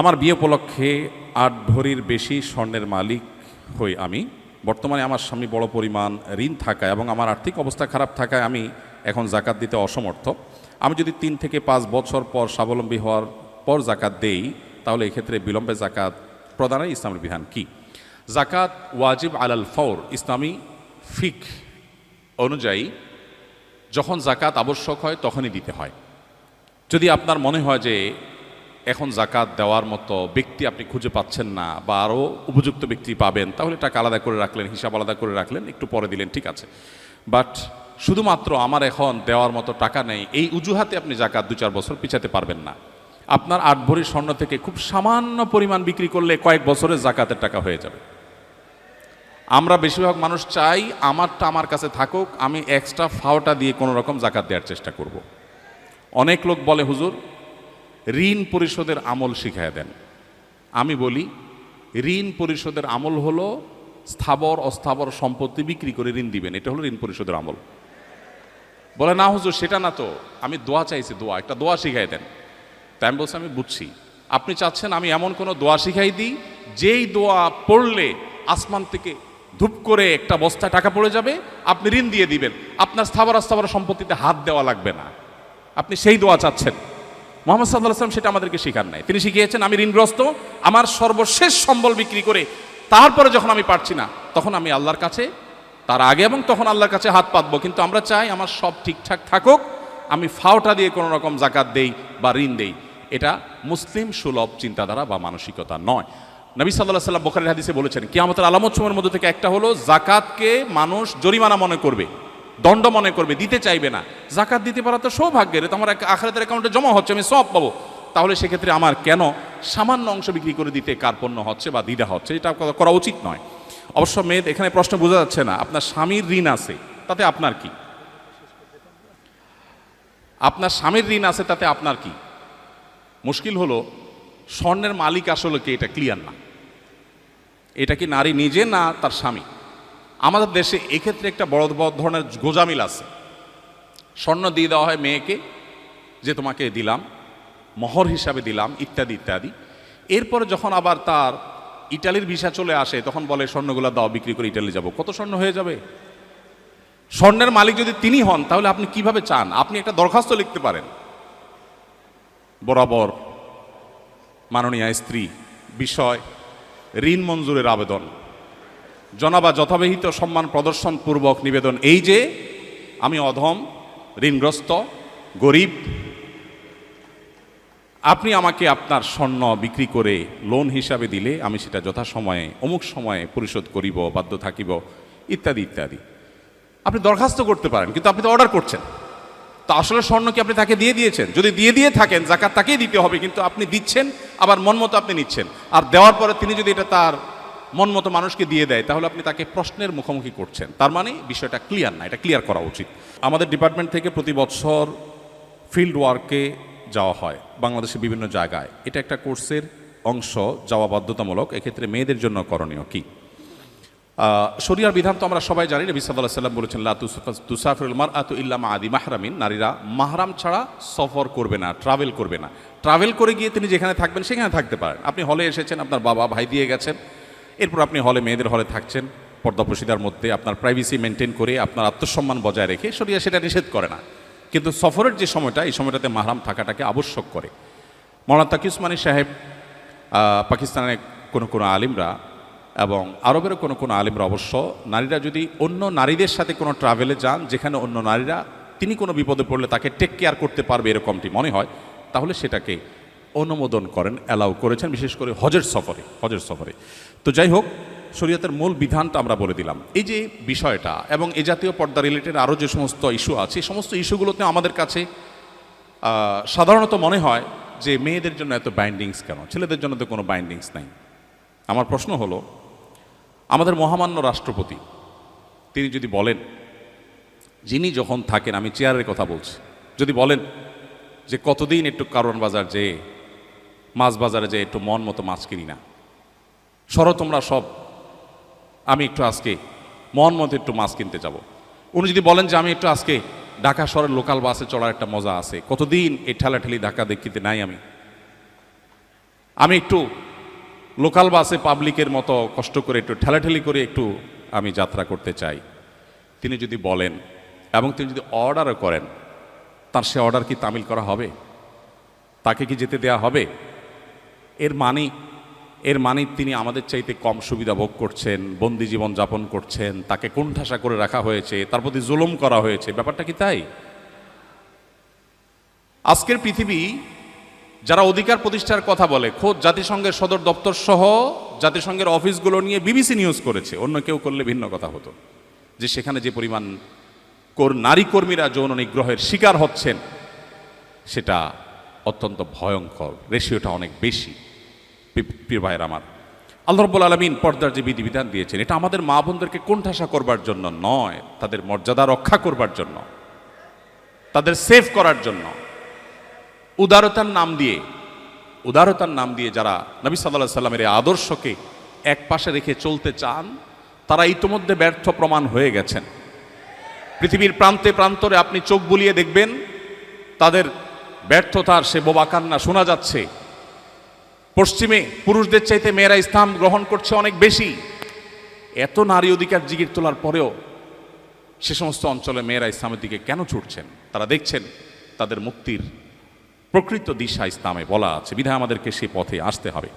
আমার বিয়ে উপলক্ষে আট ভরির বেশি স্বর্ণের মালিক হই আমি। বর্তমানে আমার স্বামী বড় পরিমাণ ঋণ থাকায় এবং আমার আর্থিক অবস্থা খারাপ থাকায় আমি এখন জাকাত দিতে অসমর্থ। আমি যদি তিন থেকে পাঁচ বছর পর স্বাবলম্বী হওয়ার পর জাকাত দেই, তাহলে এক্ষেত্রে বিলম্বে জাকাত প্রদানের ইসলামের বিধান কি? জাকাত ওয়াজিব আলাল ফৌর ইসলামী ফিক অনুযায়ী যখন জাকাত আবশ্যক হয় তখনই দিতে হয়। যদি আপনার মনে হয় যে এখন জাকাত দেওয়ার মতো ব্যক্তি আপনি খুঁজে পাচ্ছেন না বা আরও উপযুক্ত ব্যক্তি পাবেন, তাহলে টাকা আলাদা করে রাখলেন, হিসাব আলাদা করে রাখলেন, একটু পরে দিলেন, ঠিক আছে। বাট শুধুমাত্র আমার এখন দেওয়ার মতো টাকা নেই, এই উজুহাতে আপনি জাকাত দু চার বছর পিছাতে পারবেন না। আপনার আট ভরি স্বর্ণ থেকে খুব সামান্য পরিমাণ বিক্রি করলে কয়েক বছরের জাকাতের টাকা হয়ে যাবে। আমরা বেশিরভাগ মানুষ চাই আমারটা আমার কাছে থাকুক, আমি এক্সট্রা ফাওটা দিয়ে কোনো রকম জাকাত দেওয়ার চেষ্টা করব। অনেক লোক বলে, হুজুর ঋণ পরিশোধের আমল শিখায় দেন। আমি বলি, ঋণ পরিশোধের আমল হলো স্থাবর, অস্থাবর সম্পত্তি বিক্রি করে ঋণ দিবেন। এটা হলো ঋণ পরিশোধের আমল। বলে, না হুজুর, সেটা না তো। আমি দোয়া চাইছি, দোয়া, একটা দোয়া শিখাই দেন। তাই আমি বলছি, আমি বুঝছি। আপনি চাচ্ছেন আমি এমন কোনো দোয়া শিখাই দিই, যেই দোয়া পড়লে আসমান থেকে ধূপ করে একটা বস্তায় টাকা পড়ে যাবে, আপনি ঋণ দিয়ে দিবেন। আপনার স্থাবর, অস্থাবর সম্পত্তিতে হাত দেওয়া লাগবে না। আপনি সেই দোয়া চাচ্ছেন। মোহাম্মদ সাল্লাহ সেটা আমাদেরকে শেখার নাই। তিনি শিখিয়েছেন, আমি ঋণগ্রস্ত, আমার সর্বশেষ সম্বল বিক্রি করে তারপরে যখন আমি পারছি না, তখন আমি আল্লাহর কাছে, তার আগে এবং তখন আল্লাহর কাছে হাত পাতবো। কিন্তু আমরা চাই আমার সব ঠিকঠাক থাকুক, আমি ফাওটা দিয়ে কোনো রকম জাকাত দেই বা ঋণ দেই। এটা মুসলিম সুলভ চিন্তাধারা বা মানসিকতা নয়। নবী সাল্লাহ সাল্লাম বোখারের হাদিসে বলেছেন, কিয়ামতের আলামত সময়ের মধ্যে থেকে একটা হলো, জাকাতকে মানুষ জরিমানা মনে করবে। দণ্ড মনে করবে, দিতে চাইবে না। জাকাত দিতে পারা তো সৌভাগ্যের এটা আমার আখারাতের অ্যাকাউন্টে জমা হচ্ছে, আমি সব পাবো। তাহলে সেক্ষেত্রে আমার কেন সামান্য অংশ বিক্রি করে দিতে কার্পণ্য হচ্ছে বা দ্বিধা হচ্ছে, এটা করা উচিত নয়। অবশ্য মেয়ে এখানে প্রশ্ন বোঝা যাচ্ছে না, আপনার স্বামীর ঋণ আছে, তাতে আপনার কি? আপনার স্বামীর ঋণ আছে, তাতে আপনার কি? মুশকিল হলো, স্বর্ণের মালিক আসলে কি, এটা ক্লিয়ার না। এটা কি নারী নিজে না তার স্বামী? আমাদের দেশে এক্ষেত্রে একটা বড় বড় ধরনের গোজামিল আছে। স্বর্ণ দিয়ে দেওয়া হয় মেয়েকে, যে তোমাকে দিলাম, মহর হিসাবে দিলাম, ইত্যাদি ইত্যাদি। এরপরে যখন আবার তার ইটালির ভিসা চলে আসে, তখন বলে, স্বর্ণগুলো দাও, বিক্রি করে ইটালি যাব। কত স্বর্ণ হয়ে যাবে? স্বর্ণের মালিক যদি তিনি হন, তাহলে আপনি কীভাবে চান? আপনি একটা দরখাস্ত লিখতে পারেন। বরাবর মাননীয় স্ত্রী, বিষয়, ঋণ মঞ্জুরের আবেদন। জনাবা যথাবিহিত সম্মান প্রদর্শন পূর্বক নিবেদন এই যে, আমি অধম, ঋণগ্রস্ত, গরিব, আপনি আমাকে আপনার স্বর্ণ বিক্রি করে লোন হিসাবে দিলে আমি সেটা যথাসময়ে, অমুক সময়ে পরিশোধ করিব, বাধ্য থাকিব, ইত্যাদি ইত্যাদি। আপনি দরখাস্ত করতে পারেন, কিন্তু আপনি তো অর্ডার করছেন। তো আসলে স্বর্ণ কি আপনি তাকে দিয়ে দিয়েছেন? যদি দিয়ে দিয়ে থাকেন, জাকাত তাকেই দিতে হবে, কিন্তু আপনি দিচ্ছেন, আবার মন মতো আপনি নিচ্ছেন। আর দেওয়ার পরে তিনি যদি এটা তার মন মতো মানুষকে দিয়ে দেয়, তাহলে আপনি তাকে প্রশ্নের মুখোমুখি করছেন। তার মানে বিষয়টা ক্লিয়ার না, এটা ক্লিয়ার করা উচিত। আমাদের ডিপার্টমেন্ট থেকে প্রতি বছর ফিল্ড ওয়ার্কে যাওয়া হয়, বাংলাদেশের বিভিন্ন জায়গায়। এটা একটা কোর্সের অংশ, যাওয়া বাধ্যতামূলক, এক্ষেত্রে মেয়েদের জন্য করণীয় কি? শরিয়ার বিধান তো আমরা সবাই জানি, নবী সাল্লাহ সাল্লাম বলেছেন, লা মার আতু ইল্লামা আদি মাহরামিন। নারীরা মাহরাম ছাড়া সফর করবে না ট্রাভেল করবে না। ট্রাভেল করে গিয়ে তিনি যেখানে থাকবেন, সেখানে থাকতে পারেন। আপনি হলে এসেছেন, আপনার বাবা, ভাই দিয়ে গেছেন এরপর আপনি হলে মেয়েদের হলে থাকছেন, পর্দা প্রসিদার মধ্যে আপনার প্রাইভেসি মেনটেন করে আপনার আত্মসম্মান বজায় রেখে শরিয়া সেটা নিষেধ করে না। কিন্তু সফরের যে সময়টা, এই সময়টাতে মাহরাম থাকাটাকে আবশ্যক করে। মৌলানা তাকি উসমানী সাহেব পাকিস্তানের কোনো কোনো আলিমরা এবং আরবের কোনো কোনো আলিমরা অবশ্য নারীরা যদি অন্য নারীদের সাথে কোনো ট্রাভেলে যান, যেখানে অন্য নারীরা, তিনি কোনো বিপদে পড়লে তাকে টেক কেয়ার করতে পারবে এরকমটি মনে হয়, তাহলে সেটাকে অনুমোদন করেন, অ্যালাউ করেছেন, বিশেষ করে হজের সফরে হজের সফরে। তো যাই হোক, শরীয়তের মূল বিধানটা আমরা বলে দিলাম। এই যে বিষয়টা এবং এ জাতীয় পর্দা রিলেটেড আরও যে সমস্ত ইস্যু আছে সমস্ত ইস্যুগুলোতে আমাদের কাছে সাধারণত মনে হয় যে মেয়েদের জন্য এত বাইন্ডিংস কেন? ছেলেদের জন্য তো কোনো বাইন্ডিংস নাই। আমার প্রশ্ন হলো, আমাদের মহামান্য রাষ্ট্রপতি, তিনি যদি বলেন, যিনি যখন থাকেন, আমি চেয়ারের কথা বলছি, যদি বলেন যে কতদিন একটু কারণ বাজার যেয়ে মাছ বাজারে যেয়ে একটু মন মতো মাছ কিনি না। সরো তোমরা সব। আমি একটু আজকে মন মতো একটু মাছ কিনতে যাব। উনি যদি বলেন যে আমি একটু আজকে ঢাকা শহরের লোকাল বাসে চড়ার একটা মজা আছে। কতদিন এই ঠেলাঠেলি ঢাকা দেখিতে নাই আমি। আমি একটু লোকাল বাসে পাবলিকের মতো কষ্ট করে একটু ঠেলাঠেলি করে একটু আমি যাত্রা করতে চাই। তিনি যদি বলেন এবং তিনি যদি অর্ডারও করেন, তার সে অর্ডার কি তামিল করা হবে? তাকে কি যেতে দেয়া হবে? এর মানে এর মানে তিনি আমাদের চাইতে কম সুবিধা ভোগ করছেন, বন্দি জীবন যাপন করছেন, তাকে কোণঠাসা করে রাখা হয়েছে, তার প্রতি জুলুম করা হয়েছে। ব্যাপারটা কি তাই? আজকের পৃথিবী যারা অধিকার প্রতিষ্ঠার কথা বলে, খোদ জাতিসংঘের সদর দপ্তর সহ জাতিসংঘের অফিসগুলো নিয়ে বিবিসি নিউজ করেছে। অন্য কেউ করলে ভিন্ন কথা হতো। যে সেখানে যে পরিমাণ নারী কর্মীরা যৌন নিগ্রহের শিকার হচ্ছেন, সেটা অত্যন্ত ভয়ঙ্কর। রেশিওটা অনেক বেশি। প্রিয় ভাইয়ের আমার। আল্লাহ রব্বুল আলমিন পর্দার যে বিধিবিধান দিয়েছেন, এটা আমাদের মা বোনদেরকে কোণঠাসা করবার জন্য নয়, তাদের মর্যাদা রক্ষা করবার জন্য, তাদের সেভ করার জন্য। উদারতার নাম দিয়ে, উদারতার নাম দিয়ে যারা নবী সাল্লাহ সাল্লামের এই আদর্শকে এক পাশে রেখে চলতে চান, তারা ইতোমধ্যে ব্যর্থ প্রমাণ হয়ে গেছেন। পৃথিবীর প্রান্তে প্রান্তরে আপনি চোখ বুলিয়ে দেখবেন, তাদের ব্যর্থতার সে বোবা কান্না শোনা যাচ্ছে। পশ্চিমে পুরুষদের চাইতে মেয়েরা ইসলাম গ্রহণ করছে অনেক বেশি। এত নারী অধিকার জিগির তোলার পরেও সে সমস্ত অঞ্চলে মেয়েরা ইসলামের দিকে কেন ছুটছেন? তারা দেখছেন তাদের মুক্তির প্রকৃত দিশা ইসলামে বলা আছে। বিধায় আমাদেরকে সে পথে আসতে হবে।